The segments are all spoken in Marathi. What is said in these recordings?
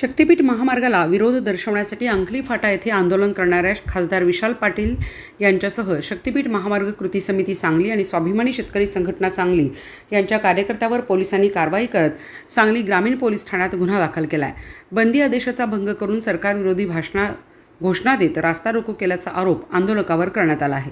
शक्तीपीठ महामार्गाला विरोध दर्शवण्यासाठी अंकली फाटा येथे आंदोलन करणाऱ्या खासदार विशाल पाटील यांच्यासह शक्तीपीठ महामार्ग कृती समिती सांगली आणि स्वाभिमानी शेतकरी संघटना सांगली यांच्या कार्यकर्त्यावर पोलिसांनी कारवाई करत सांगली ग्रामीण पोलीस ठाण्यात गुन्हा दाखल केला आहे बंदी आदेशाचा भंग करून सरकारविरोधी भाषणा घोषणा देत रास्ता रोको केल्याचा आरोप आंदोलकावर करण्यात आला आहे.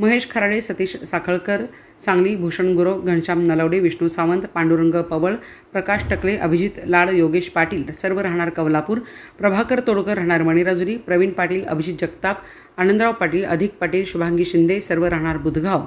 महेश खराडे सतीश साखळकर सांगली भूषण गुरव घनश्याम नलवडे विष्णू सावंत पांडुरंग पवळ प्रकाश टकले अभिजित लाड योगेश पाटील सर्व राहणार कवलापूर प्रभाकर तोडकर राहणार मणिराजुरी प्रवीण पाटील अभिजित जगताप आनंदराव पाटील अधिक पाटील शुभांगी शिंदे सर्व राहणार बुधगाव.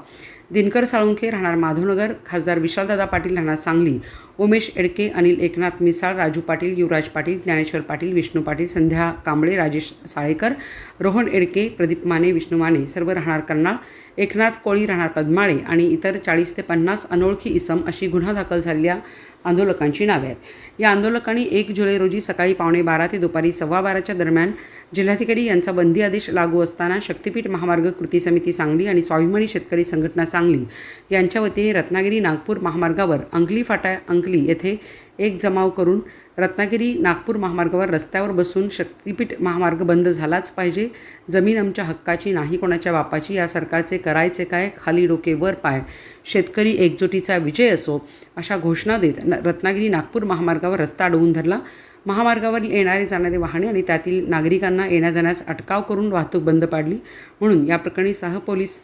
दिनकर साळुंखे राहणार माधवनगर खासदार विशालदादा पाटील राहणार सांगली उमेश एडके अनिल एकनाथ मिसाळ राजू पाटील युवराज पाटील ज्ञानेश्वर पाटील विष्णू पाटील संध्या कांबळे राजेश साळेकर रोहन एडके प्रदीप माने विष्णू माने सर्व राहणार कर्नाळ एकनाथ कोळी राहणार पद्माळे आणि इतर चाळीस ते पन्नास अनोळखी इसम अशी गुन्हा दाखल झालेल्या आंदोलकांची नावे आहेत. या आंदोलकांनी एक जुलै रोजी सकाळी पावणे बारा ते दुपारी सव्वा बाराच्या दरम्यान जिल्हाधिकारी यांचा बंदी आदेश लागू असताना शक्तीपीठ महामार्ग कृती समिती सांगली आणि स्वाभिमानी शेतकरी संघटना सांगली यांच्या वतीने रत्नागिरी नागपूर महामार्गावर अंकली फाटा अंकली येथे एक जमाव करून रत्नागिरी नागपूर महामार्गावर रस्त्यावर बसून शक्तीपीठ महामार्ग बंद झालाच पाहिजे. जमीन आमच्या हक्काची नाही कोणाच्या बापाची या सरकारचे करायचे काय? खाली डोके वर पाय. शेतकरी एकजुटीचा विजय असो अशा घोषणा देत न- रत्नागिरी नागपूर महामार्गावर रस्ता अडवून धरला. महामार्गावर येणारे जाणारे वाहने आणि त्यातील नागरिकांना येण्या जाण्यास अटकाव करून वाहतूक बंद पाडली. म्हणून या प्रकरणी सहपोलीस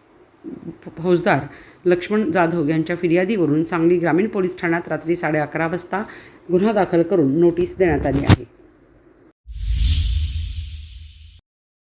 फौजदार लक्ष्मण जाधव यांच्या फिर्यादीवरून सांगली ग्रामीण पोलीस ठाण्यात रात्री साडे अकरा वाजता गुन्हा दाखल करून नोटीस देण्यात आली आहे.